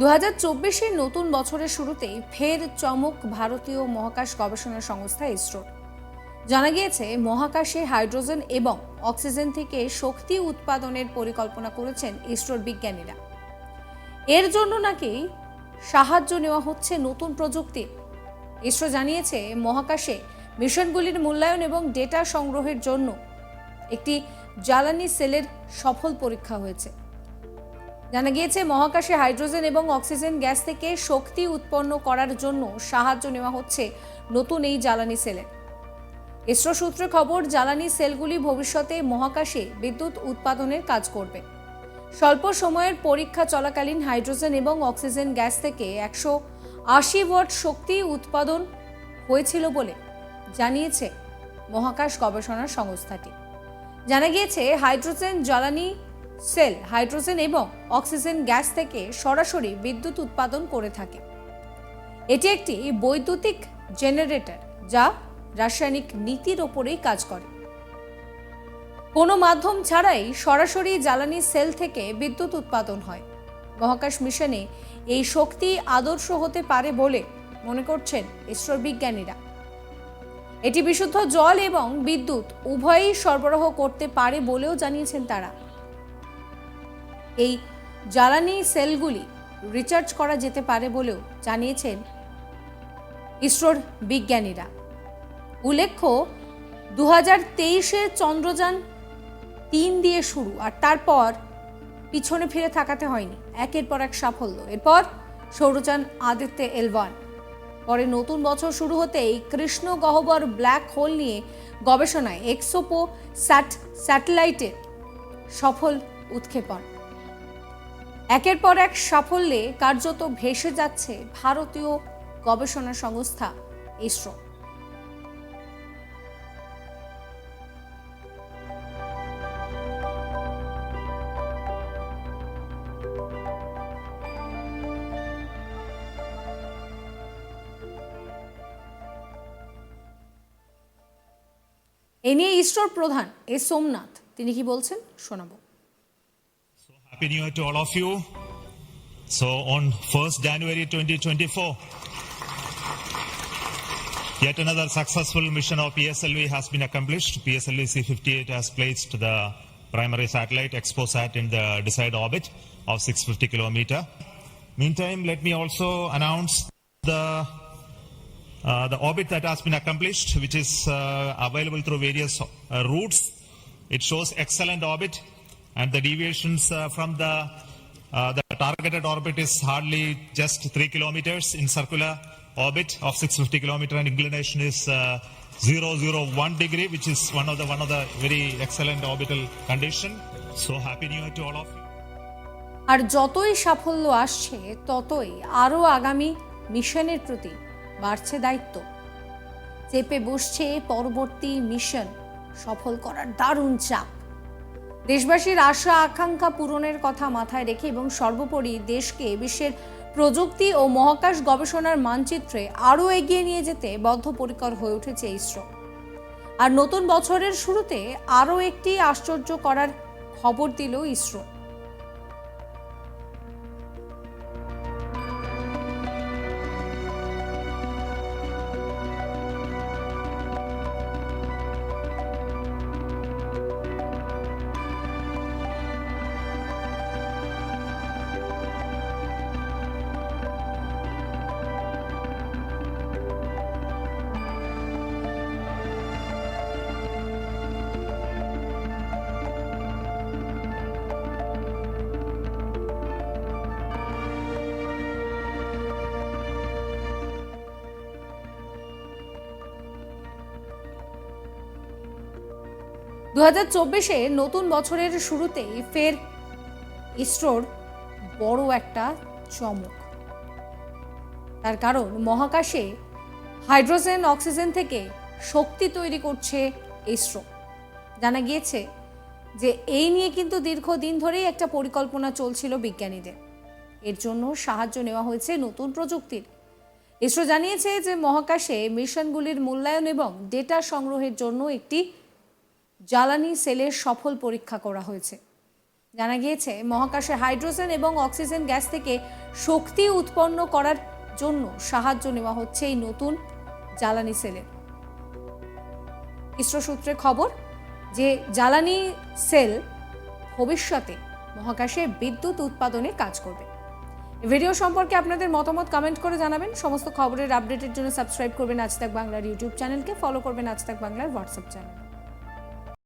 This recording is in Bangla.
দু হাজার নতুন বছরের শুরুতেই ফের চমক ভারতীয় মহাকাশ গবেষণা সংস্থা ইসরো। জানা গিয়েছে, মহাকাশে হাইড্রোজেন এবং অক্সিজেন থেকে শক্তি উৎপাদনের পরিকল্পনা করেছেন ইসরোর বিজ্ঞানীরা। এর জন্য নাকি সাহায্য নেওয়া হচ্ছে নতুন প্রযুক্তি। ইসরো জানিয়েছে, মহাকাশে মিশনগুলির মূল্যায়ন এবং ডেটা সংগ্রহের জন্য একটি জ্বালানি সেলের সফল পরীক্ষা হয়েছে। জানা গিয়েছে, মহাকাশে হাইড্রোজেন এবং অক্সিজেন গ্যাস থেকে শক্তি উৎপন্ন করার জন্য সাহায্য নেওয়া হচ্ছে নতুন এই জ্বালানি সেলের ইসরো সূত্রে খবর, জ্বালানি সেলগুলি ভবিষ্যতে মহাকাশে বিদ্যুৎ উৎপাদনের কাজ করবে। স্বল্প সময়ের পরীক্ষা চলাকালীন হাইড্রোজেন এবং অক্সিজেন গ্যাস থেকে একশো আশি ওয়াট শক্তি উৎপাদন হয়েছিল বলে জানিয়েছে মহাকাশ গবেষণা সংস্থাটি। জানা গিয়েছে, হাইড্রোজেন জ্বালানি সেল, হাইড্রোজেন এবং অক্সিজেন গ্যাস থেকে সরাসরি বিদ্যুৎ উৎপাদন করে থাকে। এটি একটি বৈদ্যুতিক জেনারেটর যা রাসায়নিক নীতির ওপরেই কাজ করে। কোনো মাধ্যম ছাড়াই সরাসরি জ্বালানি সেল থেকে বিদ্যুৎ উৎপাদন হয়। মহাকাশ মিশনে এই শক্তি আদর্শ হতে পারে বলে মনে করছেন ইসরোর বিজ্ঞানীরা। এটি বিশুদ্ধ জল এবং বিদ্যুৎ উভয়ই সরবরাহ করতে পারে বলেও জানিয়েছেন তারা। এই জ্বালানি সেলগুলি রিচার্জ করা যেতে পারে বলেও জানিয়েছেন ইসরোর বিজ্ঞানীরা। উল্লেখ্য দু হাজার তেইশে চন্দ্রযান তিন দিয়ে শুরু, আর তারপর পিছনে ফিরে থাকাতে হয়নি। একের পর এক সাফল্য। এরপর সৌরযান আদিত্য এল ওয়ান। পরে নতুন বছর শুরু হতেই কৃষ্ণ গহ্বর ব্ল্যাক হোল নিয়ে গবেষণায় এক্সোপো স্যাট স্যাটেলাইটের সফল উৎক্ষেপণ। একের পর এক সাফল্যে কার্যত ভেসে যাচ্ছে ভারতীয় গবেষণা সংস্থা ইসরো। এ নিয়ে ইসরোর প্রধান এ সোমনাথ, তিনি কি বলছেন শোনাবো। Happy New Year to all of you. So, on 1st January 2024, yet another successful mission of PSLV has been accomplished. PSLV C58 has placed the primary satellite ExpoSat in the desired orbit of 650 kilometer. Meantime, let me also announce the uh, the orbit that has been accomplished, which is uh, available through various uh, routes. It shows excellent orbit, and the deviations uh, from the uh, the targeted orbit is hardly just three kilometers in circular orbit of 650 kilometer, and inclination is uh, 001 degree, which is one of the one of the very excellent orbital condition. So happy new year to all of you. আর যতই সাফল্য আসছে ততই আরও আগামী মিশনের প্রতি বাড়ছে দায়িত্ব চেপে বসছে পরবর্তী মিশন সফল করার দারুণ চাপ দেশবাসীর আশা, আকাঙ্ক্ষা পূরণের কথা মাথায় রেখে এবং সর্বোপরি দেশকে বিশ্বের প্রযুক্তি ও মহাকাশ গবেষণার মানচিত্রে আরও এগিয়ে নিয়ে যেতে বদ্ধপরিকর হয়ে উঠেছে ইসরো। আর নতুন বছরের শুরুতে আরও একটি আশ্চর্য করার খবর দিল ইসরো। দু হাজার চব্বিশে নতুন বছরের শুরুতেই ফের ইসরোর বড় একটা চমক। তার কারণ মহাকাশে হাইড্রোজেন, অক্সিজেন থেকে শক্তি তৈরি করছে ইসরো। জানা গিয়েছে যে এই নিয়ে কিন্তু দীর্ঘদিন ধরেই একটা পরিকল্পনা চলছিল বিজ্ঞানীদের। এর জন্য সাহায্য নেওয়া হয়েছে নতুন প্রযুক্তির। ইসরো জানিয়েছে যে মহাকাশে মিশনগুলির মূল্যায়ন এবং ডেটা সংগ্রহের জন্য একটি জ্বালানি সেলের সফল পরীক্ষা করা হয়েছে। জানা গিয়েছে, মহাকাশে হাইড্রোজেন এবং অক্সিজেন গ্যাস থেকে শক্তি উৎপন্ন করার জন্য সাহায্য নেওয়া হচ্ছে এই নতুন জ্বালানি সেলের। ইসরো সূত্রে খবর যে, জ্বালানি সেল ভবিষ্যতে মহাকাশে বিদ্যুৎ উৎপাদনে কাজ করবে। ভিডিও সম্পর্কে আপনাদের মতামত কমেন্ট করে জানাবেন। সমস্ত খবরের আপডেটের জন্য সাবস্ক্রাইব করবেন আজ তাক বাংলার ইউটিউব চ্যানেলকে ফলো করবেন আজ তাক বাংলার হোয়াটসঅ্যাপ চ্যানেল